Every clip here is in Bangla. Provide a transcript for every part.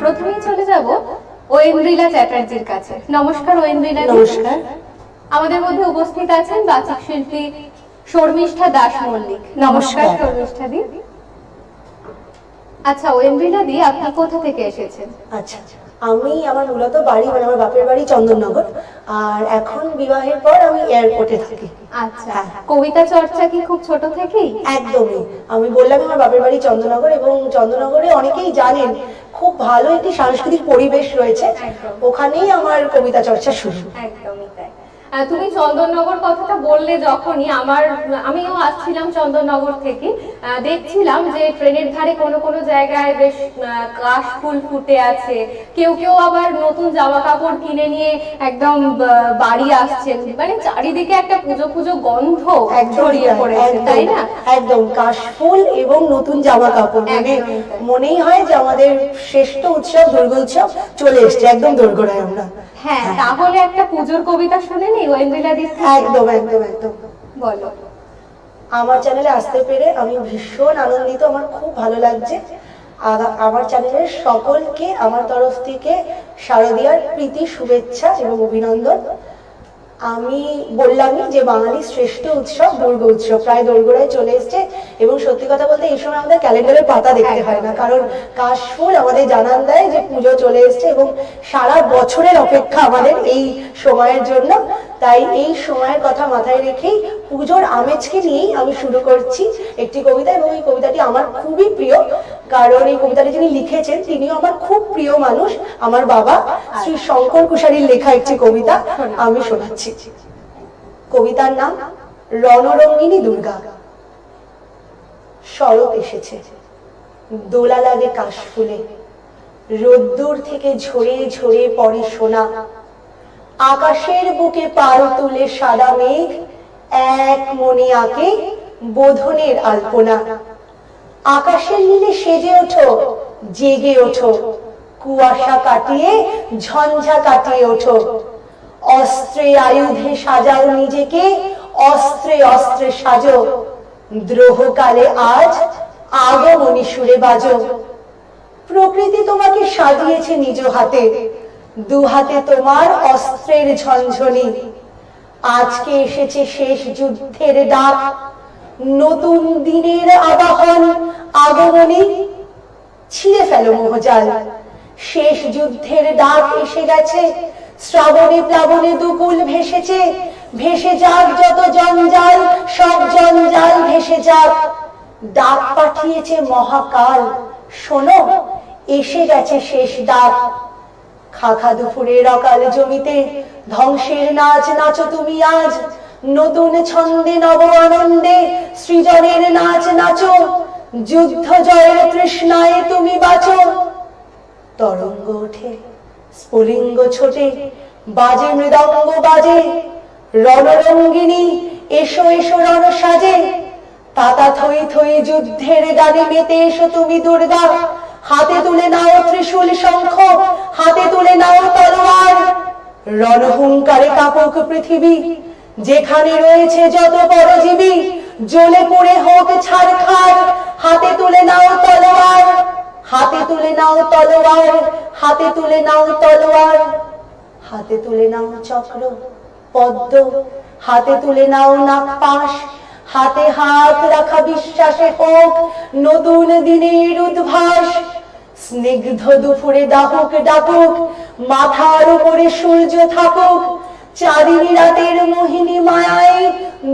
প্রথমেই চলে যাব ওয়েন্দ্রিলা চ্যাটার্জির কাছে। নমস্কার ওয়েন্দ্রিলা নমস্কার। আমাদের মধ্যে উপস্থিত আছেন বাচিক শিল্পী শর্মিষ্ঠা দাস মল্লিক। নমস্কার। শর্মিষ্ঠা দি। আচ্ছা ওয়েন্দ্রিলা দি আপনি কোথা থেকে এসেছেন? আচ্ছা। আমি আমার মূলত বাড়ি মানে আমার বাপের বাড়ি চন্দননগর। আর এখন বিবাহের পর আমি এয়ারপোর্টে থাকি। আচ্ছা হ্যাঁ। কবিতা চর্চা কি খুব ছোট থেকেই? একদমই। আমি বললাম আমার বাপের বাড়ি চন্দননগর এবং চন্দননগরে অনেকেই জানেন খুব ভালো একটি সাংস্কৃতিক পরিবেশ রয়েছে। ওখানেই আমার কবিতা চর্চা শুরু। একদমই তাই। তুমি চন্দননগর কথাটা বললে যখনই আমার আমিও আসছিলাম চন্দননগর থেকে। দেখছিলাম যে ট্রেনের ধারে কোনো কোনো জায়গায় বেশ কাশ ফুল ফুটে আছে। কেউ কেউ আবার নতুন জামা কাপড় কিনে নিয়ে একদম বাড়ি আসছেন। মানে চারিদিকে একটা পুজো পুজো গন্ধ ছড়িয়ে তাই, পড়েছে একদম, তাই না? একদম। কাশফুল এবং নতুন জামা কাপড় মানে মনেই হয় যে আমাদের শ্রেষ্ঠ উৎসব দুর্গা উৎসব চলে এসছে। একদম দোরগোড়ায় আমরা। হ্যাঁ তাহলে একটা পুজোর কবিতা শুনে নি ওয়েন্দ্রিলা একদম একদম একদম। বলো। আমার চ্যানেলে আসতে পেরে আমি ভীষণ আনন্দিত আমার খুব ভালো লাগছে। আমার চ্যানেলের সকলকে আমার তরফ থেকে শারদীয়ার প্রীতি শুভেচ্ছা এবং অভিনন্দন। আমি বললামই যে বাঙালির শ্রেষ্ঠ উৎসব দুর্গা উৎসব প্রায় দোরগোড়ায় চলে এসছে এবং সত্যি কথা বলতে এই সময় আমাদের ক্যালেন্ডারের পাতা দেখতে হয় না কারণ কাশফুল আমাদের জানান দেয় যে পুজো চলে এসছে এবং সারা বছরের অপেক্ষা আমাদের এই সময়ের জন্য। তাই এই সময়ের কথা মাথায় রেখেই পুজোর আমেজকে নিয়েই আমি শুরু করছি একটি কবিতা এবং এই কবিতাটি আমার খুবই প্রিয়। কারণ এই কবিতাটি যিনি লিখেছেন, তিনিও আমার খুব প্রিয় মানুষ। আমার বাবা শ্রী শঙ্কর কুশারীর লেখা একটি কবিতা আমি শোনাচ্ছি। কবিতার নাম, রণরঙ্গিনী দুর্গা। শরৎ এসেছে। দোলা লাগে কাশফুলে। রোদ্দুর থেকে ঝরে ঝরে পড়ে সোনা। আকাশের বুকে পাল তুলে সাদা মেঘ, এক মনে আঁকে বোধনের আলপনা। আকাশের নীলে সেজে ওঠো, জেগে ওঠো, কুয়াশা কাটিয়ে ঝঞ্ঝা কাটিয়ে ওঠো। অস্ত্রে আয়ুধে সাজাও নিজেকে, অস্ত্রে অস্ত্রে সাজো। দ্রোহকালে আজ আগমনী সুরে বাজো। প্রকৃতি তোমাকে সাজিয়েছে নিজ হাতে। দু হাতে তোমার অস্ত্রের ঝনঝনি। আজকে এসেছে শেষ যুদ্ধের ডাক। নতুন দিনের আবাহন, আগমনী ছিঁড়ে ফেলো মোহজাল। শেষ যুদ্ধের ডাক এসে গেছে। শ্রাবণে প্লাবনে দুকুল ভেসেছে। ভেসে যাক যত জঞ্জাল, সব জঞ্জাল ভেসে যাক। ডাক পাঠিয়েছে মহাকাল। শোনো, এসে গেছে শেষ ডাক। খাখা দুপুরের অকাল জমিতে, ধ্বংসের নাচ নাচো তুমি আজ। নতুন ছন্দে, নব আনন্দে, সৃজনের নাচ নাচো। যুদ্ধ জয়ের তৃষ্ণায় তুমি বাঁচো। তরঙ্গ ওঠে, স্ফুলিঙ্গ ছোটে, বাজে মৃদঙ্গ বাজে। রণরঙ্গিনী, এসো এসো রণ সাজে। তাতা থই থই যুদ্ধের গানে মেতে এসো তুমি দুর্গা। হাতে তুলে নাও ত্রিশূল শঙ্খ, হাতে তুলে নাও তলোয়ার। রণহুঙ্কারে কাপক পৃথিবী, যেখানে রয়েছে যত পরজীবী, জ্বলে পড়ে হোক ছাড়খাড় হাতে তুলে নাও তলোয়ার, হাতে তুলে নাও তলোয়ার, হাতে তুলে নাও তলোয়ার। হাতে তুলে নাও চক্র, পদ্ম, হাতে তুলে নাও নাগপাশ। হাতে হাত রাখা বিশ্বাসে হোক নতুন দিনের উদ্ভাস। স্নিগ্ধ দুপুরে দাহক ডাকুক মাথার উপরে সূর্য থাকুক চারিনি রাতের মোহিনী মায়ায়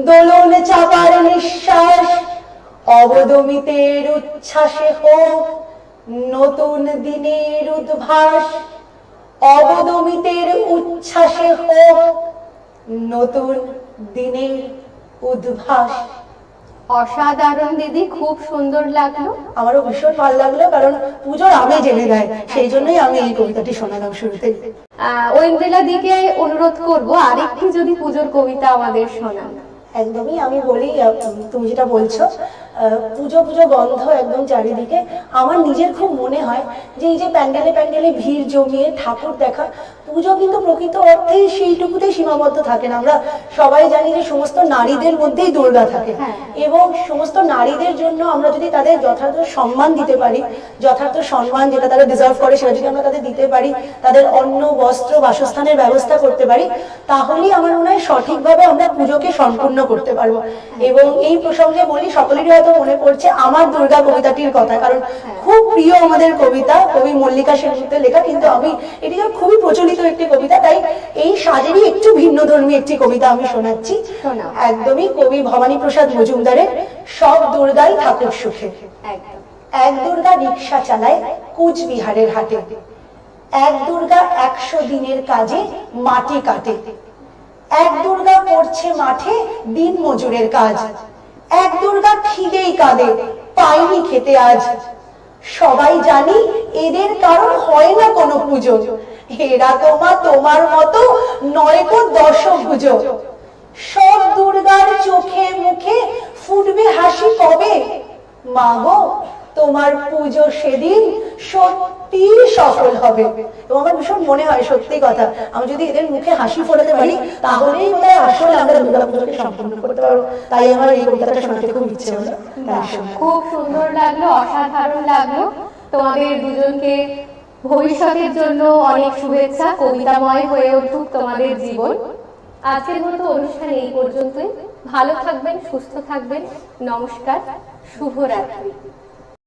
দোলন চাপার নিঃশ্বাস, অবদমিতের উচ্ছ্বাসে হোক নতুন দিনের উদ্ভাস, অবদমিতের উচ্ছ্বাসে হোক নতুন দিনের উদ্ভাস। অসাধারণ দিদি খুব সুন্দর লাগল। আমারও ভীষণ ভালো লাগল কারণ পুজোর আমি জেনে দেয়। সেই জন্যই আমি এই কবিতাটি শোনালাম শুরুতে। আহ, ঐন্দ্রিলা দিকে অনুরোধ করব আরেকটি যদি পুজোর কবিতা আমাদের শোনান। একদমই আমি বলি তুমি যেটা বলছো পুজো পুজো গন্ধ একদম চারিদিকে আমার নিজের খুব মনে হয় যে এই যে প্যান্ডেলে প্যান্ডেলে ভিড় জমিয়ে ঠাকুর দেখা পুজো কিন্তু প্রকৃত অর্থেই সেইটুকুতেই সীমাবদ্ধ থাকে না আমরা সবাই জানি যে সমস্ত নারীদের মধ্যেই দুর্গা থাকে হ্যাঁ। এবং সমস্ত নারীদের জন্য আমরা যদি তাদের যথার্থ সম্মান দিতে পারি যথার্থ সম্মান যেটা তারা ডিজার্ভ করে সেটা যদি আমরা তাদের দিতে পারি তাদের অন্ন বস্ত্র বাসস্থানের ব্যবস্থা করতে পারি তাহলেই আমার মনে হয় সঠিকভাবে আমরা পুজোকে সম্পূর্ণ করতে পারব। এবং এই প্রসঙ্গে বলি সকলেরই হয়তো মনে পড়ছে আমার দুর্গা কবিতাটির কথা কারণ খুব প্রিয় আমাদের কবিতা কবি মল্লিকা সেনগুপ্তের লেখা কিন্তু আমি এটি খুবই প্রচলিত একটি কবিতা তাই এই সাজেরই একটু ভিন্ন ধর্মী একটি কবিতা আমি শোনাচ্ছি। একদমই কবি ভবানী প্রসাদ মজুমদারের সব দুর্গাই ঠাকুর সুখে। এক দুর্গা রিক্সা চালায় কুচবিহারের হাটে। এক দুর্গা একশো দিনের কাজে মাটি কাটে। এক দুর্গা করছে মাঠে দিন মজুরের কাজ। এক দুর্গা খিদেই কাঁদে, পাইনি খেতে আজ। সবাই জানি এদের কারণ হয় না কোনো পুজো। হেরা তোমা তোমার মতো নয় গো দশ পুজো সব দুর্গার চোখে মুখে ফুটবে হাসি কবে? মাগো তোমার পুজো সেদিন সত্যি সফল হবে। এবং আমার ভীষণ মনে হয় সত্যি কথা আমি যদি এদের মুখে হাসি ফোটাতে পারি তাহলেই হয় আসলে আমরা দুর্গা পুজোকে সম্পূর্ণ করতে পারব। তাই আমার এই কবিতাটা শোনাতে খুব ইচ্ছে হলো। খুব সুন্দর লাগল অসাধারণ লাগল। তোমাদের দুজনকে ভবিষ্যতের জন্য অনেক শুভেচ্ছা কবিতাময় হয়ে উঠুক তোমাদের জীবন। আজকের মতো অনুষ্ঠান এই পর্যন্তই। ভালো থাকবেন সুস্থ থাকবেন। নমস্কার শুভরাত্রি।